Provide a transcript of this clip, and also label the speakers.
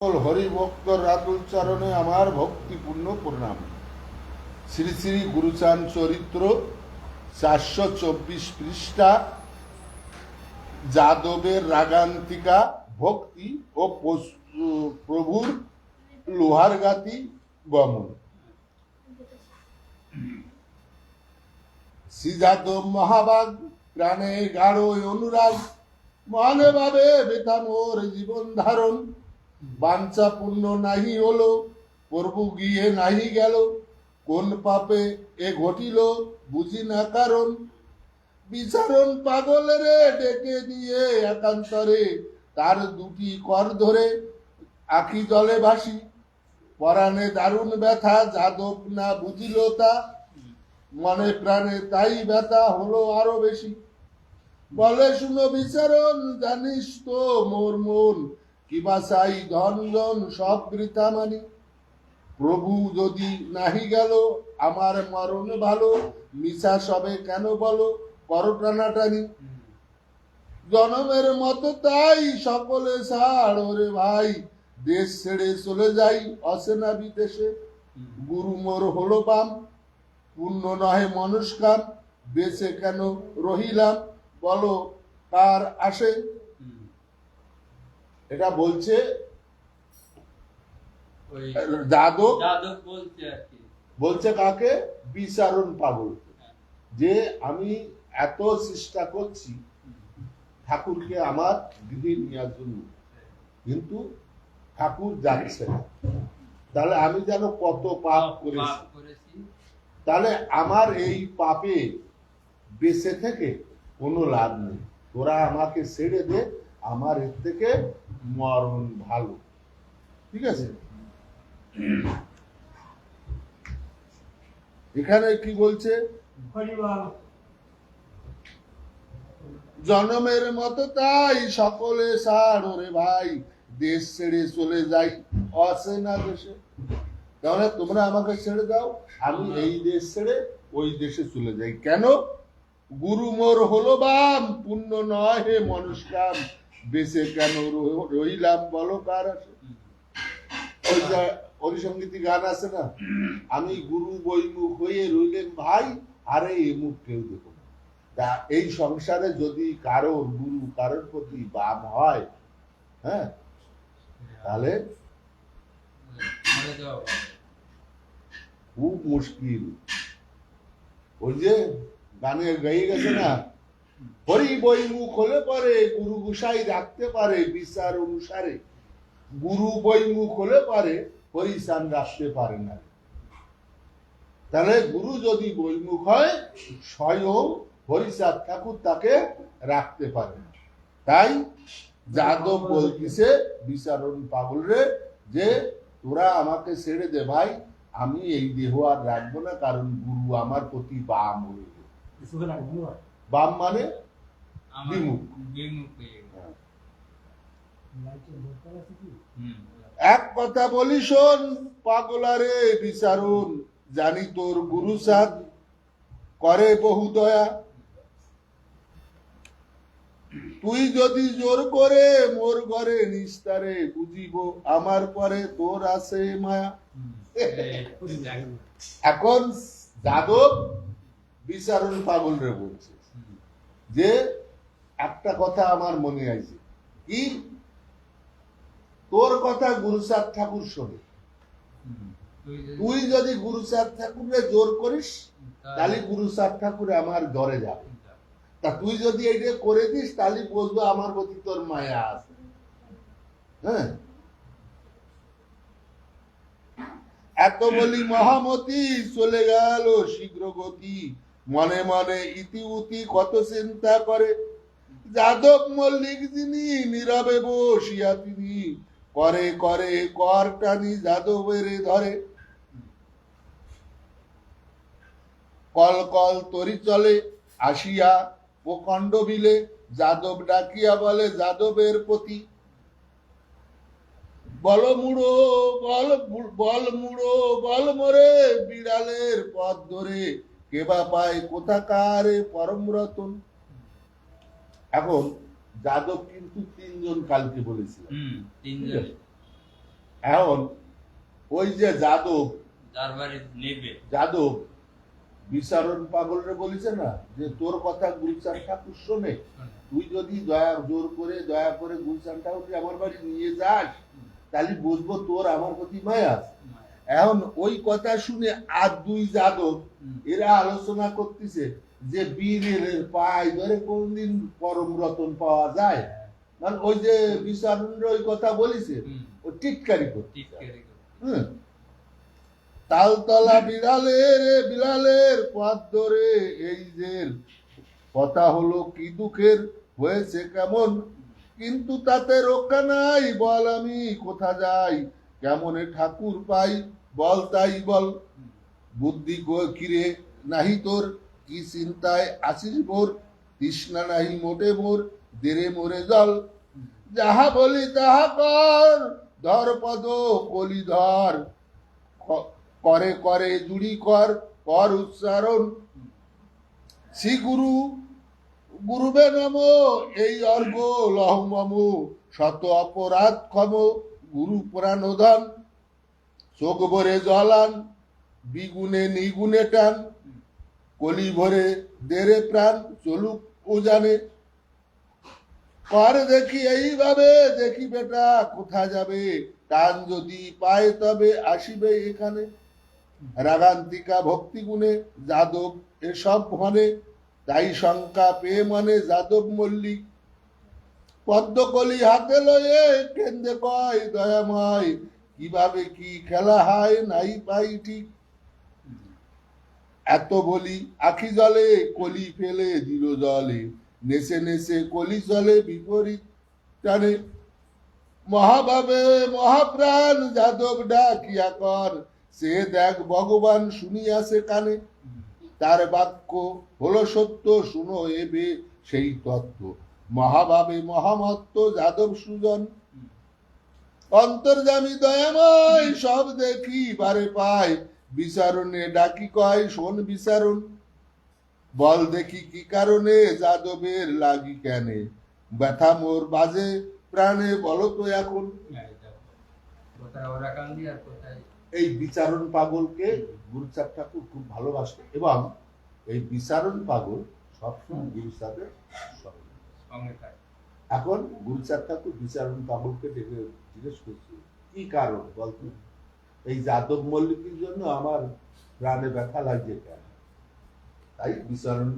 Speaker 1: সকল হরিভক্ত চরণে আমার ভক্তিপূর্ণ প্রণাম। শ্রী শ্রী গুরুচান চরিত্র চারশো চব্বিশ পৃষ্ঠা, যাদবের রাগান্তিকা, ভক্তি ও প্রভুর লোহার গাতি গমন। যাদব মহাবাগ প্রাণে গাঢ় অনুরাগ মনে ভাবে বেতা জীবন ধারণ। বাঞ্ছা পূর্ণ নাহি হলো প্রভু গিয়ে নাহি গেল, কোন পাপে এ ঘটিল বুঝি না কারণ। বিচারণ পাগলেরে ডেকে দিয়ে একান্তরে তার দুটি কর ধরে আখি জলে ভাসি। পরাণে দারুণ ব্যথা, যাদব না বুঝিল তা। মনে প্রাণে তাই ব্যথা হলো আরও বেশি। বলে, শুনো বিচারণ, জানিস তো মোর মন কিবা চাই ধন জন সব বৃথা মানি প্রভু যদি নাহি গেল, আমার মরণ ভালো মিশা সবে কেন বলো? করো টানাটানি। জনমের মতো তাই সকলে ছাড় ওরে ভাই, দেশ ছেড়ে চলে যাই অসেনা বিদেশে। গুরু মোর হলো বাম পূর্ণ নহে মনস্কাম বেঁচে কেন রহিলাম? বলো, কার আসে? এটা বলছে যাদব
Speaker 2: বলছে
Speaker 1: কাকে? বিচারণ পাগল যে আমি এত চেষ্টা করছি ঠাকুরকে আমার গৃহে নেওয়ার জন্য। কিন্তু ঠাকুর যাচ্ছে না। তাহলে আমি যেন কত পাপ করেছি
Speaker 2: পাপ করেছি।
Speaker 1: তাহলে আমার এই পাপে বেঁচে থেকে কোনো লাভ নেই। তোরা আমাকে ছেড়ে দে আমার এর থেকে মরণ ভালো। ঠিক আছে? এখানে কি বলছে? জনমের মতো তাই সকলে সার ওরে ভাই দেশ ছেড়ে চলে যাই। অচেনা দেশে। তাহলে তোমরা আমাকে ছেড়ে দাও আমি এই দেশ ছেড়ে ওই দেশে চলে যাই। কেন? গুরু মোর হলো বাম পুণ্য নয় হে মনুষ্কাম বেঁচে কেন রইলাম, বলো কার আছে? হরিসঙ্গীতি গান আছে না? আমি গুরু বৈমুখ হয়ে রইলেন ভাই আরে এই মুখ কেউ দেখো তা এই সংসারে যদি কারোর গুরু কারোর প্রতি বাম হয় হ্যাঁ? তাহলে। খুব মুশকিল। ওই যে গানে গাইয়ে গেছে না? হরি বই মুখ হলে পারে, গুরু গুসাই রাখতে পারে বিচার অনুসারে গুরু বই মুখ হলে পারে হরিসান রাখতে পারে না তাহলে গুরু যদি বইমুখ হয়, স্বয়ং হরিচাঁদ ঠাকুর তাকে রাখতে পারে। তাই যাদব বলতিছে, বিচারণ পাগল রে, যে তোরা আমাকে ছেড়ে দে ভাই, আমি এই দেহ আর রাখব না, কারণ গুরু আমার প্রতি বাম হয়ে। বাম মানে বিমুখ।
Speaker 2: হয়ে।
Speaker 1: এক কথা বলি শোন পাগলারে বিচারুন জানি তোর গুরু সাদ করে বহু দয়া তুই যদি জোর করে মোর ঘরে নিস্তারে বুঝিব আমার পরে তোর আছে মায়া। এখন যাদব বিচারণ পাগল রে বলছে। যে একটা কথা আমার মনে আছে। কি? তোর কথা গুরুসাদ ঠাকুর শোনে।
Speaker 2: তুই যদি-
Speaker 1: গুরুসাদ ঠাকুরে জোর করিস, তাহলে গুরুসাদ ঠাকুর আমার ঘরে যাবে। তা তুই যদি এইটা করে দিস, তাহলে বলব আমার প্রতি তোর মায়া আছে। হ্যাঁ? এত বলি মহামতি, চলে গেল শীঘ্র গতি মনে মনে ইতি উতি কত চিন্তা করে। যাদব মল্লিক যিনি, নীরবে বসিয়া তিনি, করে করে কর টানি যাদবের ধরে। কল কল তরি চলে আসিয়া প্রকাণ্ড বিলে যাদব ডাকিয়া বলে, যাদবের প্রতি বল মুড়ো, বল বল মুড়ো, বল মোরে, বিড়ালের পথ ধরে কেবা পায় কোথাকার পরম রতন? এখন যাদব কিন্তু তিনজন কালকে বলেছিলেন। এখন ওই যে যাদব যাদব বিচারণ পাগলরে বলিছে না যে তোর কথা গুলচান ঠাকুর শোনে
Speaker 2: শোনে।
Speaker 1: তুই যদি দয়া জোর করে দয়া করে গুলচান ঠাকুর আমার বাড়ি নিয়ে যাস তাহলে বুঝব তোর আমার প্রতি মায়া আছে। এখন ওই কথা শুনে আর দুই যাদব এরা আলোচনা করতেছে যে বীরের পায় ধরে কোনদিন পরম রতন পাওয়া যায়? মানে ওই যে বিচারণ ওই কথা বলিছে ও টিটকারি করতে। হুম। তালতলা বিড়ালের বিড়ালের পথ ধরে এই যে কথা হলো কি দুঃখের হয়েছে কেমন? কিন্তু তাতে রক্ষা নাই বল আমি কোথা যাই? কেমনে ঠাকুর পাই, বল তাই বল। বুদ্ধি কিরে নাহি তোর, কি চিন্তায় আসিস মোর তৃষ্ণা নাহি মোটে মোর দেরে মোরে জল। যাহা বলি তাহা কর, ধর পদ কলি ধর। করে করে জুড়ি কর কর উচ্চারণ। শ্রী গুরু গুরুবে নম, এই অর্ঘ লহমম, শত অপরাধ ক্ষম। গুরু পুরাণোধন চোখ ভরে জলান, বিগুনে নিগুনে টান, কলি ভরে দেরে প্রাণ, চলুক ও জানে কর দেখি এইভাবে, দেখি বেটা কোথা যাবে? টান যদি পায় তবে আসিবে এখানে। রাগান্তিকা ভক্তি গুণে যাদব এসব মনে তাই শঙ্কা পেয়ে মানে যাদব মল্লিক। পদ্মকলি হাতে লয়ে কেন্দ্রে কয়, দয়াময়, কীভাবে কি খেলা হয় নাই পাই ঠিক এত বলি আখি জলে, কলি ফেলে দিল জলে, নেচে নেচে কলি জলে বিপরীত টানে। মহাভাবে মহাপ্রাণ যাদব ডাকিয়া কর, সে দেখ ভগবান শুনি শুনিয়াছে কানে। তার বাক্য হলো সত্য, শুনো এবে সেই তত্ত্ব। মহাভাবে মহামত্ত যাদব সুজন। অন্তর্জামী দয়াময়, সব দেখি বারে পায়। বিচারণে ডাকি কয়, শোন বিচারণ। বল দেখি কি কারণে যাদবের লাগি কেনে। ব্যথা মোর বাজে, প্রাণে বলো তো এখন। এই বিচারণ পাগলকে গুরুচাঁদ ঠাকুর খুব ভালোবাসে। এবং এই বিচারণ পাগল সবসময়। সঙ্গে
Speaker 2: থাকে
Speaker 1: এখন গুলচার ঠাকুর বিচারণ পাগলকে ডেকে জিজ্ঞেস করছি, কি কারণ? বলতো, এই যাদব মল্লিকের জন্য আমার প্রাণে ব্যথা লাগছে কেন? তাই বিচারণ